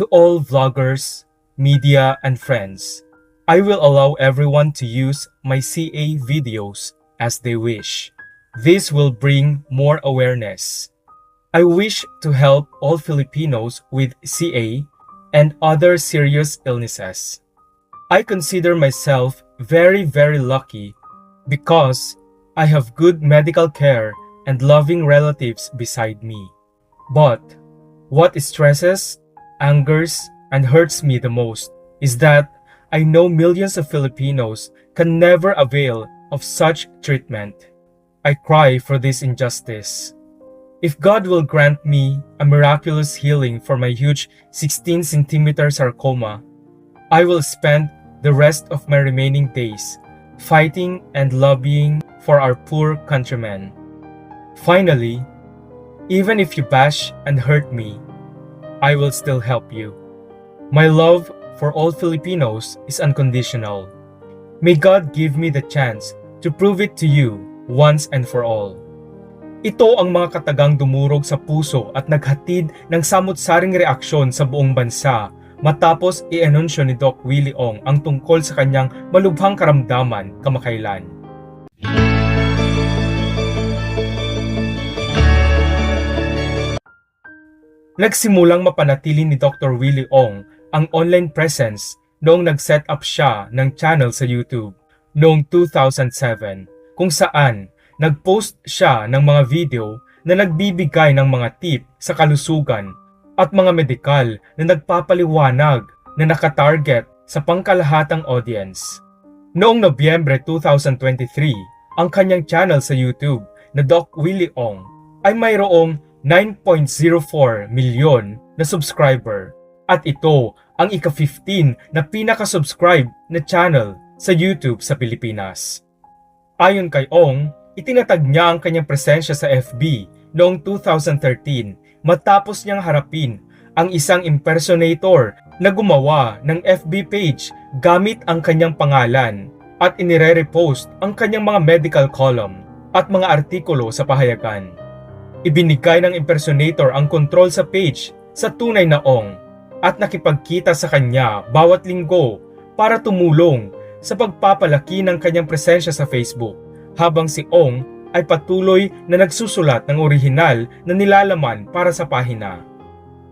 To all vloggers, media, and friends, I will allow everyone to use my CA videos as they wish. This will bring more awareness. I wish to help all Filipinos with CA and other serious illnesses. I consider myself very, very lucky because I have good medical care and loving relatives beside me. But what stresses, angers, and hurts me the most is that I know millions of Filipinos can never avail of such treatment. I cry for this injustice. If God will grant me a miraculous healing for my huge 16 centimeter sarcoma, I will spend the rest of my remaining days fighting and lobbying for our poor countrymen. Finally, even if you bash and hurt me, I will still help you. My love for all Filipinos is unconditional. May God give me the chance to prove it to you once and for all. Ito ang mga katagang dumurog sa puso at naghatid ng samot-saring reaksyon sa buong bansa matapos i-anunsyo ni Doc Willie Ong ang tungkol sa kanyang malubhang karamdaman kamakailan. Nagsimulang mapanatili ni Dr. Willie Ong ang online presence noong nag-set up siya ng channel sa YouTube noong 2007 kung saan nag-post siya ng mga video na nagbibigay ng mga tip sa kalusugan at mga medikal na nagpapaliwanag na nakatarget sa pangkalahatang audience. Noong Nobyembre 2023, ang kanyang channel sa YouTube na Doc Willie Ong ay mayroong 9.04 milyon na subscriber at ito ang ika-15 na pinaka-subscribe na channel sa YouTube sa Pilipinas. Ayon kay Ong, itinatag niya ang kanyang presensya sa FB noong 2013 matapos niyang harapin ang isang impersonator na gumawa ng FB page gamit ang kanyang pangalan at inire-repost ang kanyang mga medical column at mga artikulo sa pahayagan. Ibinigay ng impersonator ang control sa page sa tunay na Ong at nakipagkita sa kanya bawat linggo para tumulong sa pagpapalaki ng kanyang presensya sa Facebook habang si Ong ay patuloy na nagsusulat ng orihinal na nilalaman para sa pahina.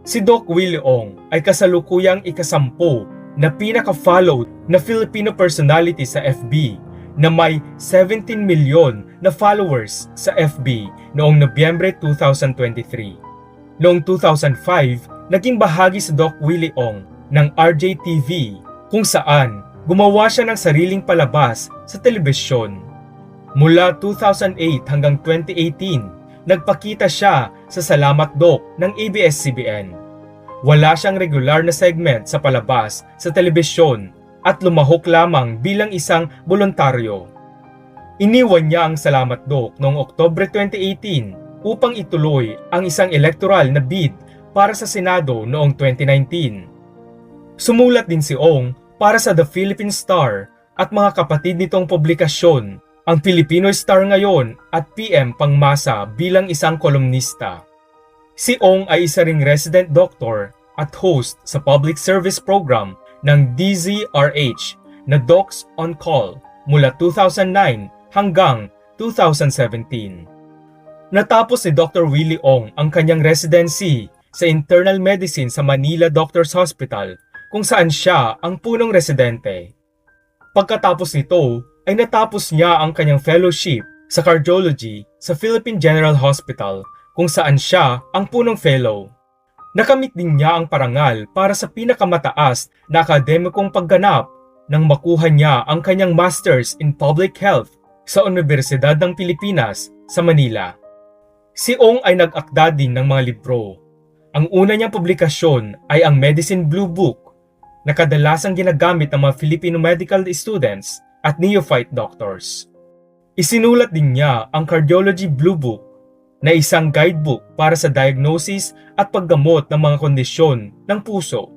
Si Doc Willie Ong ay kasalukuyang ikasampu na pinaka-followed na Filipino personality sa FB na may 17 milyon na followers sa FB noong Nobyembre 2023. Noong 2005, naging bahagi si Doc Willie Ong ng RJTV kung saan gumawa siya ng sariling palabas sa telebisyon. Mula 2008 hanggang 2018, nagpakita siya sa Salamat Doc ng ABS-CBN. Wala siyang regular na segment sa palabas sa telebisyon at lumahok lamang bilang isang voluntaryo. Iniwan niya ang Salamat Doc noong Oktobre 2018 upang ituloy ang isang electoral na bid para sa Senado noong 2019. Sumulat din si Ong para sa The Philippine Star at mga kapatid nitong publikasyon, ang Filipino Star ngayon at PM Pangmasa bilang isang kolumnista. Si Ong ay isa ring resident doctor at host sa public service program ng DZRH na Docs on Call mula 2009 hanggang 2017. Natapos ni Dr. Willie Ong ang kanyang residency sa internal medicine sa Manila Doctors Hospital kung saan siya ang punong residente. Pagkatapos nito ay natapos niya ang kanyang fellowship sa cardiology sa Philippine General Hospital kung saan siya ang punong fellow. Nakamit din niya ang parangal para sa pinakamataas na akademikong pagganap nang makuha niya ang kanyang Masters in Public Health sa Universidad ng Pilipinas sa Manila. Si Ong ay nag-akda din ng mga libro. Ang una niyang publikasyon ay ang Medicine Blue Book na kadalasang ginagamit ng mga Filipino medical students at neophyte doctors. Isinulat din niya ang Cardiology Blue Book na isang guidebook para sa diagnosis at paggamot ng mga kondisyon ng puso.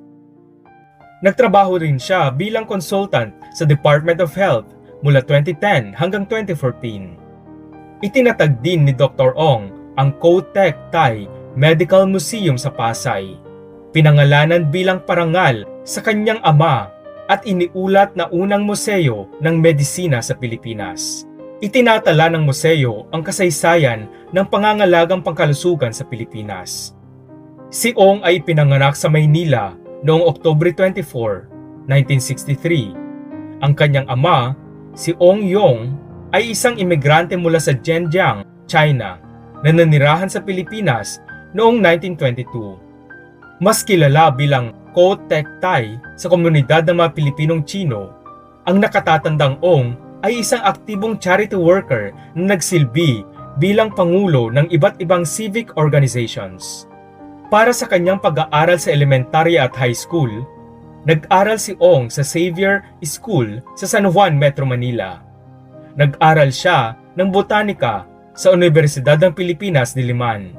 Nagtrabaho rin siya bilang consultant sa Department of Health mula 2010 hanggang 2014. Itinatag din ni Dr. Ong ang Kotech Thai Medical Museum sa Pasay. pinangalanan bilang parangal sa kanyang ama at iniulat na unang museo ng medisina sa Pilipinas. Itinatala ng museo ang kasaysayan ng pangangalagang pangkalusugan sa Pilipinas. Si Ong ay pinanganak sa Maynila noong Oktubre 24, 1963. Ang kanyang ama, si Ong Yong, ay isang imigrante mula sa Zhenjiang, China, na nanirahan sa Pilipinas noong 1922. Mas kilala bilang Ko Tek Tai sa komunidad ng mga Pilipinong Chino, ang nakatatandang Ong ay isang aktibong charity worker na nagsilbi bilang pangulo ng iba't ibang civic organizations. Para sa kanyang pag-aaral sa elementarya at high school, nag-aral si Ong sa Xavier School sa San Juan, Metro Manila. Nag-aral siya ng botanika sa Universidad ng Pilipinas, Diliman.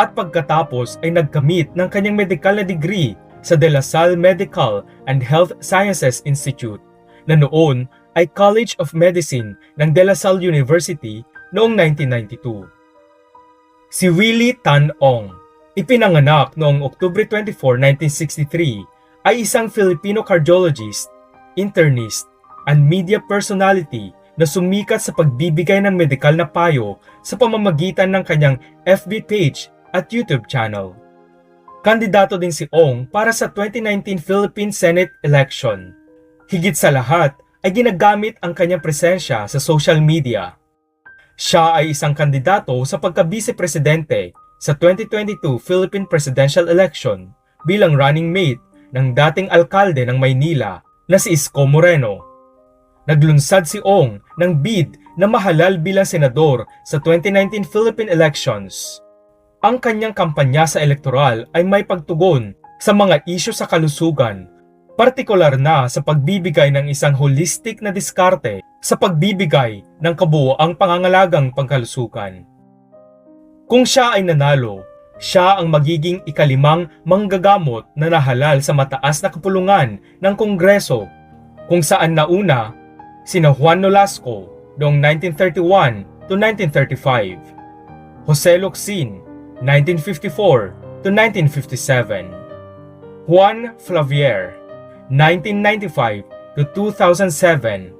At pagkatapos ay nagkamit ng kanyang medical na degree sa De La Salle Medical and Health Sciences Institute na noon ay College of Medicine ng De La Salle University noong 1992. Si Willie Tan Ong, ipinanganak noong Oktubre 24, 1963, ay isang Filipino cardiologist, internist, and media personality na sumikat sa pagbibigay ng medikal na payo sa pamamagitan ng kanyang FB page at YouTube channel. Kandidato din si Ong para sa 2019 Philippine Senate election. Higit sa lahat ay ginagamit ang kanyang presensya sa social media. Siya ay isang kandidato sa pagka-vice-presidente sa 2022 Philippine Presidential Election bilang running mate ng dating alkalde ng Maynila na si Isko Moreno. Naglunsad si Ong ng bid na mahalal bilang senador sa 2019 Philippine elections. Ang kanyang kampanya sa elektoral ay may pagtugon sa mga isyu sa kalusugan partikular na sa pagbibigay ng isang holistic na diskarte sa pagbibigay ng kabuoang pangangalagang pangkalusugan. Kung siya ay nanalo, siya ang magiging ikalimang manggagamot na nahalal sa mataas na kapulungan ng Kongreso kung saan nauna sina Juan Nolasco noong 1931 to 1935, Jose Locsin 1954 to 1957, Juan Flavier 1995 to 2007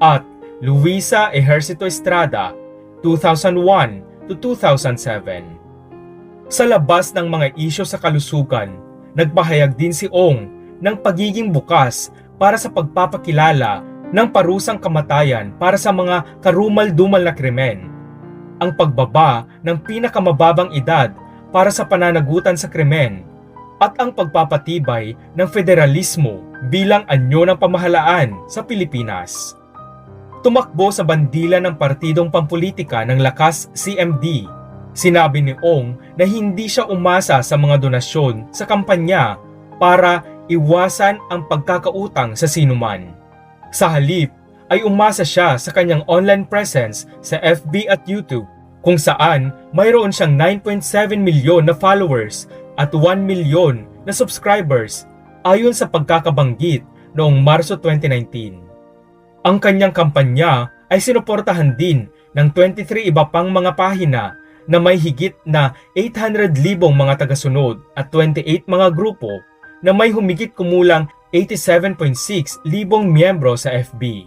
at Luisa Ejercito Estrada 2001 to 2007. Sa labas ng mga isyo sa kalusugan, nagpahayag din si Ong ng pagiging bukas para sa pagpapakilala ng parusang kamatayan para sa mga karumal-dumal na krimen. Ang pagbaba ng pinakamababang edad para sa pananagutan sa krimen at ang pagpapatibay ng federalismo bilang anyo ng pamahalaan sa Pilipinas. Tumakbo sa bandila ng partidong pampolitika ng Lakas CMD, sinabi ni Ong na hindi siya umasa sa mga donasyon sa kampanya para iwasan ang pagkakautang sa sinuman. Sa halip, ay umasa siya sa kanyang online presence sa FB at YouTube kung saan mayroon siyang 9.7 milyon na followers at 1 milyon na subscribers ayon sa pagkakabanggit noong Marso 2019. Ang kanyang kampanya ay sinuportahan din ng 23 iba pang mga pahina na may higit na 800,000 mga tagasunod at 28 mga grupo na may humigit kumulang 87.6 libong miyembro sa FB.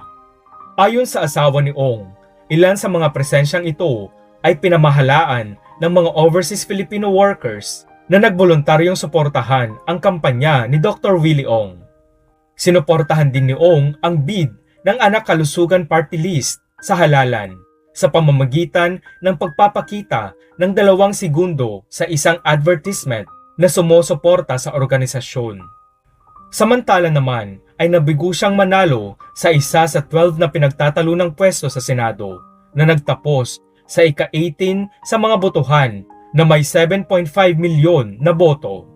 Ayon sa asawa ni Ong, ilan sa mga presensyang ito ay pinamahalaan ng mga overseas Filipino workers na nagboluntaryong suportahan ang kampanya ni Dr. Willie Ong. Sinuportahan din ni Ong ang bid ng Anak Kalusugan Party List sa halalan sa pamamagitan ng pagpapakita ng dalawang segundo sa isang advertisement na sumusuporta sa organisasyon. Samantala naman ay nabigo siyang manalo sa isa sa 12 na pinagtatalunang pwesto sa Senado na nagtapos sa ika-18 sa mga botohan na may 7.5 milyon na boto.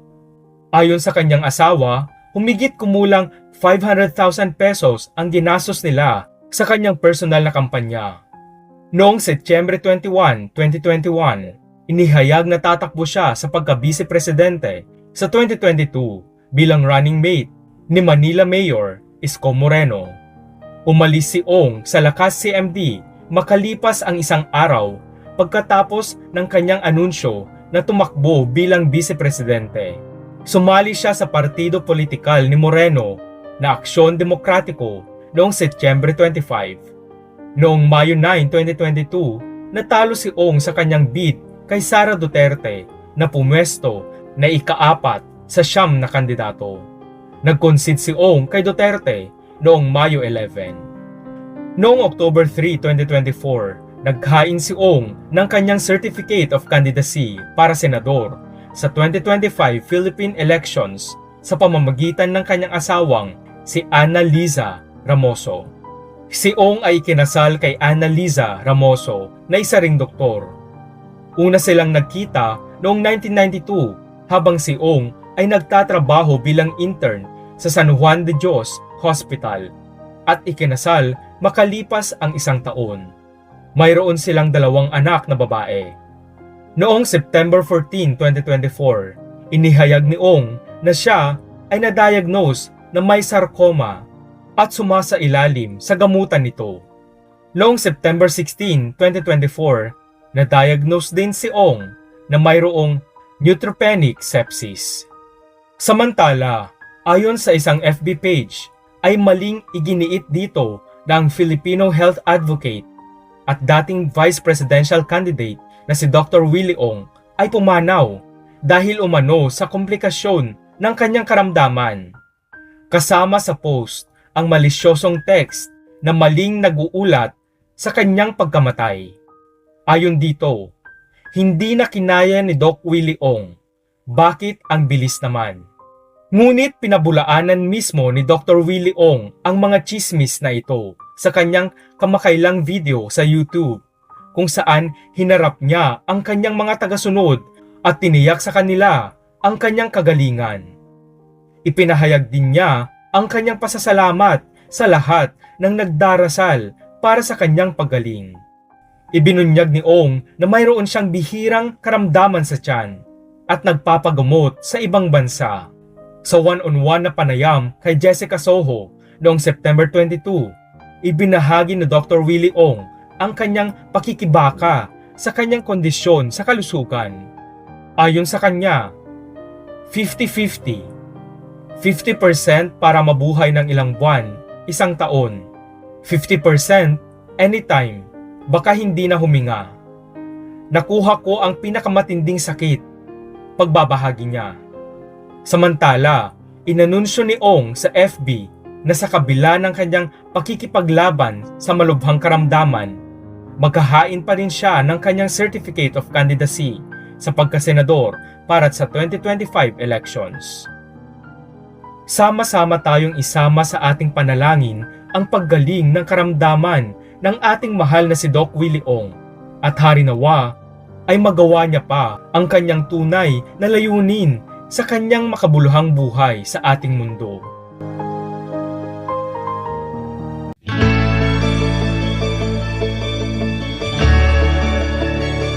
Ayon sa kanyang asawa, humigit kumulang 500,000 pesos ang ginastos nila sa kanyang personal na kampanya. Noong Setyembre 21, 2021, inihayag na tatakbo siya sa pagka-vice-presidente sa 2022 bilang running mate ni Manila Mayor Isko Moreno. Umalis si Ong sa Lakas CMD makalipas ang isang araw pagkatapos ng kanyang anunsyo na tumakbo bilang vice-presidente. Sumali siya sa partido politikal ni Moreno na Aksyon Demokratiko noong Setyembre 25. Noong Mayo 9, 2022, natalo si Ong sa kanyang bid kay Sara Duterte na pumwesto na ikaapat sa siyam na kandidato. Nag-concede si Ong kay Duterte noong Mayo 11. Noong October 3, 2024, naghain si Ong ng kanyang Certificate of Candidacy para senador sa 2025 Philippine elections sa pamamagitan ng kanyang asawang si Ana Liza Ramoso. Si Ong ay kinasal kay Ana Liza Ramoso na isa ring doktor. Una silang nagkita noong 1992 habang si Ong ay nagtatrabaho bilang intern sa San Juan de Dios Hospital at ikinasal makalipas ang isang taon. Mayroon silang dalawang anak na babae. Noong September 14, 2024, inihayag ni Ong na siya ay na-diagnose na may sarcoma at sumasa ilalim sa gamutan nito. Noong September 16, 2024, na-diagnose din si Ong na mayroong neutropenic sepsis. Samantala, ayon sa isang FB page, ay maling iginiit dito ng Filipino health advocate at dating vice presidential candidate na si Dr. Willie Ong ay pumanaw dahil umano sa komplikasyon ng kanyang karamdaman. Kasama sa post ang malisyosong text na maling nag-uulat sa kanyang pagkamatay. Ayon dito, hindi na kinaya ni Doc Willie Ong. Bakit ang bilis naman? Ngunit pinabulaanan mismo ni Dr. Willie Ong ang mga chismis na ito sa kanyang kamakailang video sa YouTube kung saan hinarap niya ang kanyang mga tagasunod at tiniyak sa kanila ang kanyang kagalingan. Ipinahayag din niya ang kanyang pasasalamat sa lahat ng nagdarasal para sa kanyang pagaling. Ibinunyag ni Ong na mayroon siyang bihirang karamdaman sa tiyan at nagpapagamot sa ibang bansa. Sa one-on-one na panayam kay Jessica Soho noong September 22, ibinahagi ni Dr. Willie Ong ang kanyang pakikibaka sa kanyang kondisyon sa kalusugan. Ayon sa kanya, 50-50. 50% para mabuhay ng ilang buwan, isang taon. 50% anytime, baka hindi na huminga. Nakuha ko ang pinakamatinding sakit, pagbabahagi niya. Samantala, inanunsyo ni Ong sa FB na sa kabila ng kanyang pakikipaglaban sa malubhang karamdaman, maghahain pa rin siya ng kanyang Certificate of Candidacy sa pagkasenador para sa 2025 elections. Sama-sama tayong isama sa ating panalangin ang paggaling ng karamdaman ng ating mahal na si Doc Willie Ong at hari nawa ay magawa niya pa ang kanyang tunay na layunin sa kanyang makabuluhang buhay sa ating mundo.